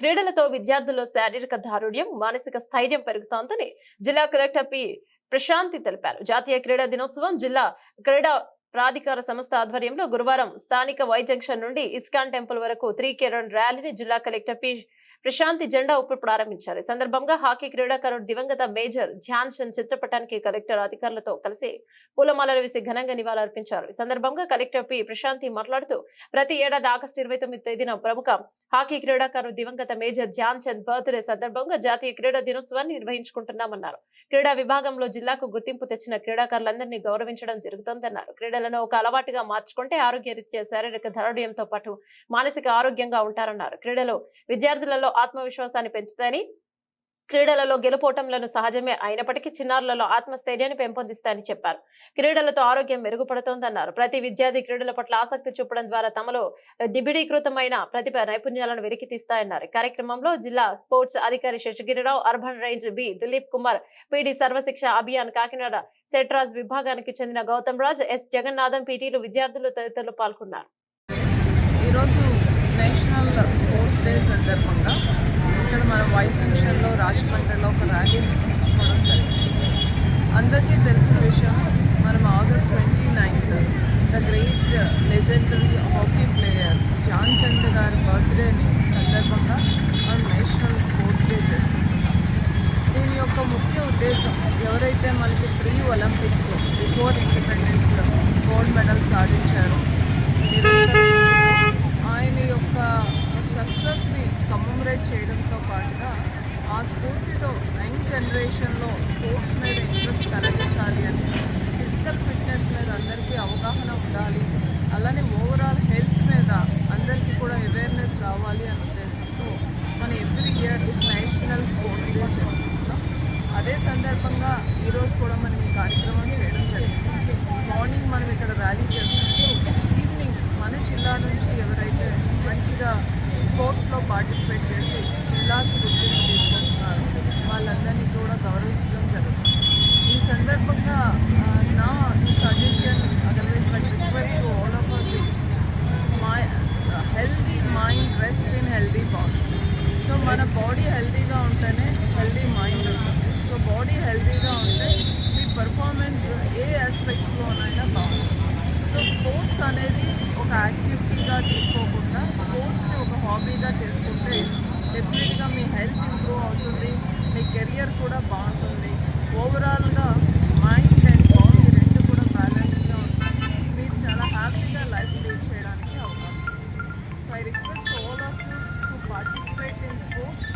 క్రీడలతో విద్యార్థుల్లో శారీరక దారుణ్యం మానసిక స్థైర్యం పెరుగుతోందని జిల్లా కలెక్టర్ పి. ప్రశాంతి తెలిపారు. జాతీయ క్రీడా దినోత్సవం జిల్లా క్రీడా ప్రాధికార సంస్థ ఆధ్వర్యంలో గురువారం స్థానిక వై జంక్షన్ నుండి ఇస్కాన్ టెంపుల్ వరకు త్రీ కిరణ్ ర్యాలీని జిల్లా కలెక్టర్ పి. ప్రశాంతి జెండా ఊపి ప్రారంభించారు. ఈ సందర్భంగా హాకీ క్రీడాకారుడు దివంగత మేజర్ ధ్యాన్ చంద్ చిత్రపటానికి కలెక్టర్ అధికారులతో కలిసి పూలమాలలు వేసి ఘనంగా నివాళులర్పించారు. ఈ సందర్భంగా కలెక్టర్ పి. ప్రశాంతి మాట్లాడుతూ ప్రతి ఏడాది ఆగస్టు ఇరవై తొమ్మిది తేదీన ప్రముఖ హాకీ క్రీడాకారుడు దివంగత మేజర్ ధ్యాన్ చంద్ బర్త్డే సందర్భంగా జాతీయ క్రీడా దినోత్సవాన్ని నిర్వహించుకుంటున్నామన్నారు. క్రీడా విభాగంలో జిల్లాకు గుర్తింపు తెచ్చిన క్రీడాకారులందరినీ గౌరవించడం జరుగుతోందన్నారు. క్రీడలను ఒక అలవాటుగా మార్చుకుంటే ఆరోగ్యరీత్యా శారీరక దారుఢ్యంతో పాటు మానసిక ఆరోగ్యంగా ఉంటారన్నారు. క్రీడలు విద్యార్థులలో ఆత్మవిశ్వాసాన్ని పెంచుతాయని క్రీడలలో గెలుపోటంలను సహజమే అయినప్పటికీ చిన్నారులలో ఆత్మస్థైర్యాన్ని పెంపొందిస్తాయని చెప్పారు. క్రీడలతో ఆరోగ్యం మెరుగుపడుతోందన్నారు. ప్రతి విద్యార్థి క్రీడల పట్ల ఆసక్తి చూపడం ద్వారా తమలో నిబిడీకృతమైన ప్రతిభ నైపుణ్యాలను వెలికితీస్తాయన్నారు తీస్తాయన్నారు. కార్యక్రమంలో జిల్లా స్పోర్ట్స్ అధికారి Sasigirirao urban range B Dilip Kumar PD Sarva Shiksha Abhiyan Kakinada Setraj విభాగానికి చెందిన గౌతమ్ రాజ్ ఎస్ జగన్నాథం పీటీలు విద్యార్థులు తదితరులు పాల్గొన్నారు. ఈరోజు నేషనల్ స్పోర్ట్స్ డే సందర్భంగా ఇక్కడ మన వైస్ జంక్షన్లో రాజమండ్రిలో ఒక ర్యాలీ నిర్వహించుకోవడం జరిగింది. అందరికీ తెలిసిన విషయం మనం August twenty ninth the great legendary hockey player Dhyan Chand గారి బర్త్డేని సందర్భంగా మనం నేషనల్ స్పోర్ట్స్ డే చేసుకుంటున్నాం. దీని యొక్క ముఖ్య ఉద్దేశం ఎవరైతే మనకి ప్రీ ఒలింపిక్స్లో బిఫోర్ ఇండిపెండెన్స్లో గోల్డ్ మెడల్ సాధించారో సెలబ్రేట్ చేయడంతో పాటుగా ఆ స్ఫూర్తితో యంగ్ జనరేషన్లో స్పోర్ట్స్ మీద ఇంట్రెస్ట్ కలిగించాలి అని ఫిజికల్ ఫిట్నెస్ మీద అందరికీ అవగాహన ఉండాలి అలానే ఓవరాల్ హెల్త్ మీద అందరికీ కూడా అవేర్నెస్ రావాలి అనే ఉద్దేశంతో మనం every year national sports day చేసుకుంటున్నాం. అదే సందర్భంగా ఈరోజు కూడా మనం ఈ కార్యక్రమం చేయడం జరిగింది. మార్నింగ్ మనం ఇక్కడ ర్యాలీ చేసుకుంటూ ఈవినింగ్ మన జిల్లా నుంచి ఎవరైతే మంచిగా స్పోర్ట్స్లో పార్టిసిపేట్ చేసి జిల్లాకి గుర్తింపు తీసుకొస్తున్నారు. వాళ్ళందరినీ కూడా గౌరవించడం జరుగుతుంది. ఈ సందర్భంగా నా suggestion otherwise like request to all of us is my healthy mind rest in healthy body so మన బాడీ హెల్దీగా ఉంటేనే హెల్దీ మైండ్ ఉంటుంది. సో బాడీ హెల్దీగా ఉంటే మీ పర్ఫార్మెన్స్ ఏ ఆస్పెక్ట్స్లోనైనా బాగుంటుంది. సో స్పోర్ట్స్ అనేది ఒక యాక్టివిటీగా తీసుకోకుండా స్పోర్ట్స్ని ఒక హాబీగా చేసుకుంటే డెఫినెట్గా మీ హెల్త్ ఇంప్రూవ్ అవుతుంది మీ కెరియర్ కూడా బాగుంటుంది ఓవరాల్గా మైండ్ అండ్ బాడీ రెండు కూడా బ్యాలెన్స్గా ఉంటుంది మీరు చాలా హ్యాపీగా లైఫ్ లీడ్ చేయడానికి అవకాశం వస్తుంది so I request all of you to participate in sports